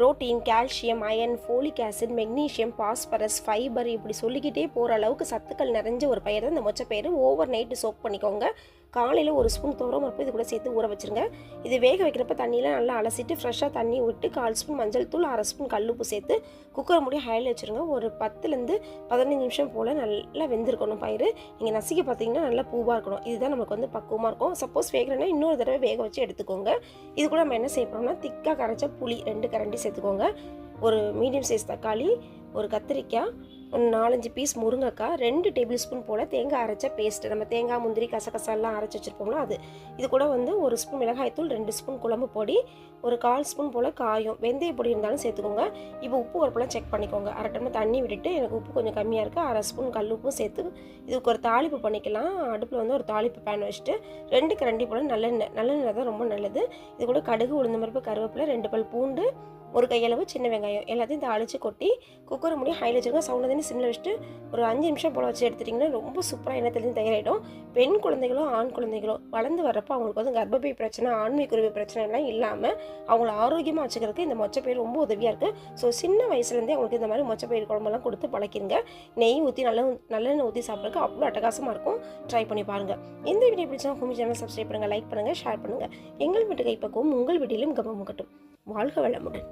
Protein calcium iron folic acid magnesium phosphorus fibre இப்படி சொல்லிக்கிட்டே போகிற அளவுக்கு சத்துக்கள் நிறைஞ்ச ஒரு பயிர் தான் இந்த மொச்சப்பயிறு ஓவர் நைட்டு சோக் பண்ணிக்கோங்க. காலையில் ஒரு ஸ்பூன் தோரம் பருப்பு இது கூட சேர்த்து ஊற வச்சுருங்க. இது வேக வைக்கிறப்ப தண்ணியில் நல்லா அலசிட்டு ஃப்ரெஷ்ஷாக தண்ணி விட்டு கால் ஸ்பூன் மஞ்சள் தூள் அரை ஸ்பூன் கல்லுப்பு சேர்த்து குக்கர் மூடி ஹையில் வச்சுருங்க. ஒரு பத்துலேருந்து பதினஞ்சு நிமிஷம் போல் நல்லா வெந்திருக்கணும் பயிர் நீங்கள் நசுக்கி பார்த்தீங்கன்னா நல்லா பூவாக இருக்கணும். இதுதான் நமக்கு வந்து பக்குவமாக இருக்கும். சப்போஸ் வேகலைன்னா இன்னொரு தடவை வேக வச்சு எடுத்துக்கோங்க. இது கூட நம்ம என்ன செய்ய திக்காக கரைச்ச புளி ரெண்டு கரண்டி சேர்த்துக்கோங்க. ஒரு மீடியம் சைஸ் தக்காளி ஒரு கத்திரிக்காய் ஒரு நாலஞ்சு பீஸ் முருங்கைக்காய் ரெண்டு டேபிள் ஸ்பூன் போல் தேங்காய் அரைச்ச பேஸ்ட்டு நம்ம தேங்காய் முந்திரி கசகசெல்லாம் அரைச்சி வச்சுருப்போம்ல அது. இது கூட வந்து ஒரு ஸ்பூன் மிளகாய்த்தூள் ரெண்டு ஸ்பூன் குழம்பு பொடி ஒரு கால் ஸ்பூன் போல் காயும். வெந்தய பொடி இருந்தாலும் சேர்த்துக்கோங்க. இப்போ உப்பு உரப்பெல்லாம் செக் பண்ணிக்கோங்க. அரை டைம் தண்ணி விட்டுட்டு எனக்கு உப்பு கொஞ்சம் கம்மியாக இருக்குது அரை ஸ்பூன் கல் உப்பும் சேர்த்து இதுக்கு ஒரு தாளிப்பு பண்ணிக்கலாம். அடுப்பில் வந்து ஒரு தாளிப்பு பேன் வச்சுட்டு ரெண்டு கரண்டி போல் நல்லெண்ணெய். நல்லெண்ணெய் தான் ரொம்ப நல்லது. இது கூட கடுகு உளுந்தமருப்பு கருவேப்பிலை ரெண்டு பல் பூண்டு ஒரு கையளவு சின்ன வெங்காயம் எல்லாத்தையும் தாளித்து கொட்டி குக்கர் மூடி ஹையில் வச்சுருங்க. சவுண்ட் தண்ணி சிம்மில் வச்சுட்டு ஒரு அஞ்சு நிமிஷம் போல் வச்சு எடுத்துட்டிங்கன்னா ரொம்ப சூப்பராக எண்ணத்துலேருந்து தயாராகிடும் பெண் குழந்தைகளோ ஆண் குழந்தைகளோ வளர்ந்து வரப்போ அவங்களுக்கு வந்து கர்ப்பப்பை பிரச்சனை ஆண்மை குருவி பிரச்சனை எல்லாம் இல்லாமல் அவங்கள ஆரோக்கியமாக வச்சுக்கிறதுக்கு இந்த மொச்சப்பயிர் ரொம்ப உதவியாக இருக்குது ஸோ சின்ன வயசுலேருந்தே அவங்களுக்கு இந்த மாதிரி மொச்சப்பயிர் குழம்பெல்லாம் கொடுத்து பழக்கிருங்க. நெய் ஊற்றி நல்ல நல்லெண்ணெய் ஊற்றி சாப்பிட்றதுக்கு அவ்வளோ அட்டகாசமாக இருக்கும். ட்ரை பண்ணி பாருங்கள் இந்த வீடியோ பிடிச்சா ஹோமி சேனல் சப்ஸ்கிரைப் பண்ணுங்கள் லைக் பண்ணுங்கள் ஷேர் பண்ணுங்கள் எங்கள் வீட்டு கைப்பக்குவம் உங்கள் வீட்டிலும் கவனம் கட்டும் வாழ்க வளமுடன்.